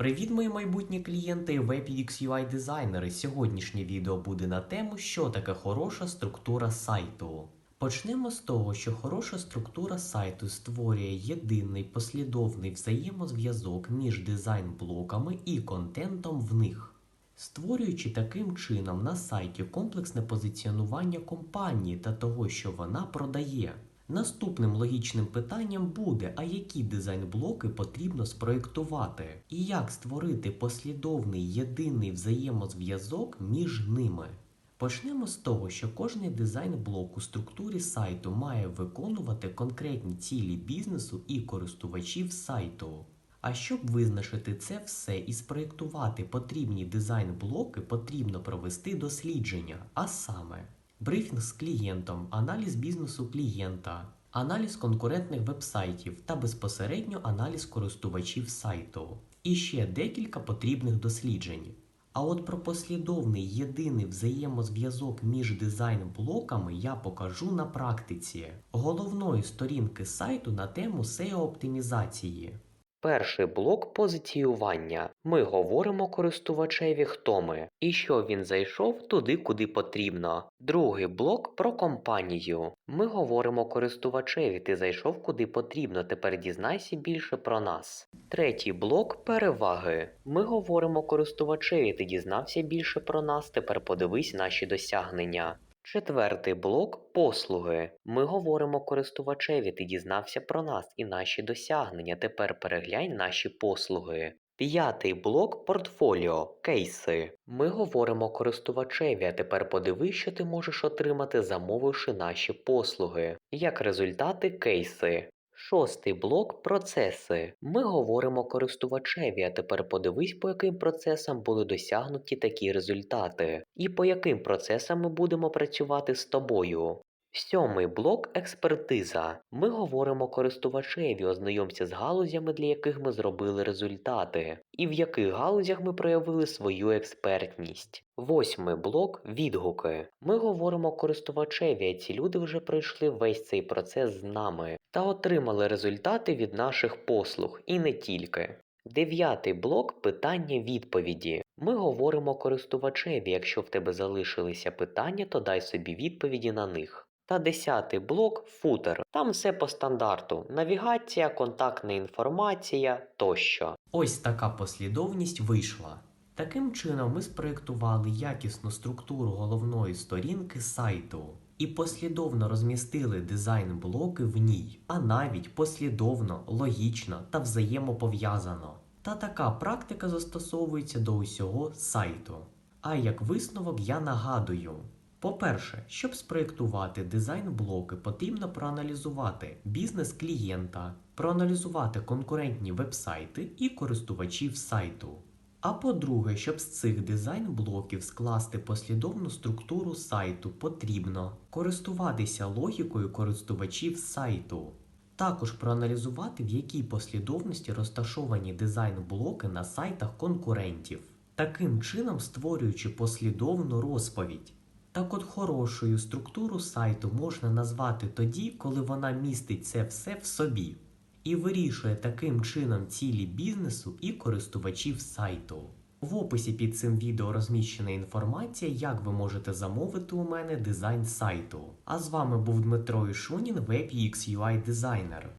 Привіт, мої майбутні клієнти і WebUX UI дизайнери. Сьогоднішнє відео буде на тему, що таке хороша структура сайту. Почнемо з того, що хороша структура сайту створює єдиний послідовний взаємозв'язок між дизайн-блоками і контентом в них. Створюючи таким чином на сайті комплексне позиціонування компанії та того, що вона продає. Наступним логічним питанням буде, а які дизайн-блоки потрібно спроєктувати, і як створити послідовний єдиний взаємозв'язок між ними. Почнемо з того, що кожний дизайн-блок у структурі сайту має виконувати конкретні цілі бізнесу і користувачів сайту. А щоб визначити це все і спроєктувати потрібні дизайн-блоки, потрібно провести дослідження, а саме брифінг з клієнтом, аналіз бізнесу клієнта, аналіз конкурентних вебсайтів та безпосередньо аналіз користувачів сайту. І ще декілька потрібних досліджень. А от про послідовний єдиний взаємозв'язок між дизайн-блоками я покажу на практиці головної сторінки сайту на тему SEO-оптимізації. Перший блок позиціювання. Ми говоримо користувачеві, хто ми і що він зайшов туди, куди потрібно. Другий блок про компанію. Ми говоримо користувачеві, ти зайшов куди потрібно. Тепер дізнайся більше про нас. Третій блок переваги. Ми говоримо користувачеві, ти дізнався більше про нас. Тепер подивись наші досягнення. Четвертий блок послуги. Ми говоримо користувачеві, ти дізнався про нас і наші досягнення. Тепер переглянь наші послуги. П'ятий блок портфоліо, кейси. Ми говоримо користувачеві, а тепер подивись, що ти можеш отримати, замовивши наші послуги. Як результати кейси. Шостий блок процеси. Ми говоримо користувачеві, а тепер подивись, по яким процесам були досягнуті такі результати, і по яким процесам ми будемо працювати з тобою. Сьомий блок експертиза. Ми говоримо користувачеві, ознайомся з галузями, для яких ми зробили результати, і в яких галузях ми проявили свою експертність. Восьмий блок відгуки. Ми говоримо користувачеві, а ці люди вже пройшли весь цей процес з нами та отримали результати від наших послуг, і не тільки. Дев'ятий блок питання відповіді. Ми говоримо користувачеві, якщо в тебе залишилися питання, то дай собі відповіді на них. Та десятий блок футер. Там все по стандарту: навігація, контактна інформація тощо. Ось така послідовність вийшла. Таким чином, ми спроєктували якісну структуру головної сторінки сайту і послідовно розмістили дизайн-блоки в ній, а навіть послідовно, логічно та взаємопов'язано. Та така практика застосовується до усього сайту. А як висновок я нагадую. По-перше, щоб спроєктувати дизайн-блоки, потрібно проаналізувати бізнес клієнта, проаналізувати конкурентні вебсайти і користувачів сайту. А по-друге, щоб з цих дизайн-блоків скласти послідовну структуру сайту, потрібно користуватися логікою користувачів сайту. Також проаналізувати, в якій послідовності розташовані дизайн-блоки на сайтах конкурентів, таким чином створюючи послідовну розповідь. Так от хорошою структуру сайту можна назвати тоді, коли вона містить це все в собі і вирішує таким чином цілі бізнесу і користувачів сайту. В описі під цим відео розміщена інформація, як ви можете замовити у мене дизайн сайту. А з вами був Дмитро Ішунін, WebUX UI дизайнер.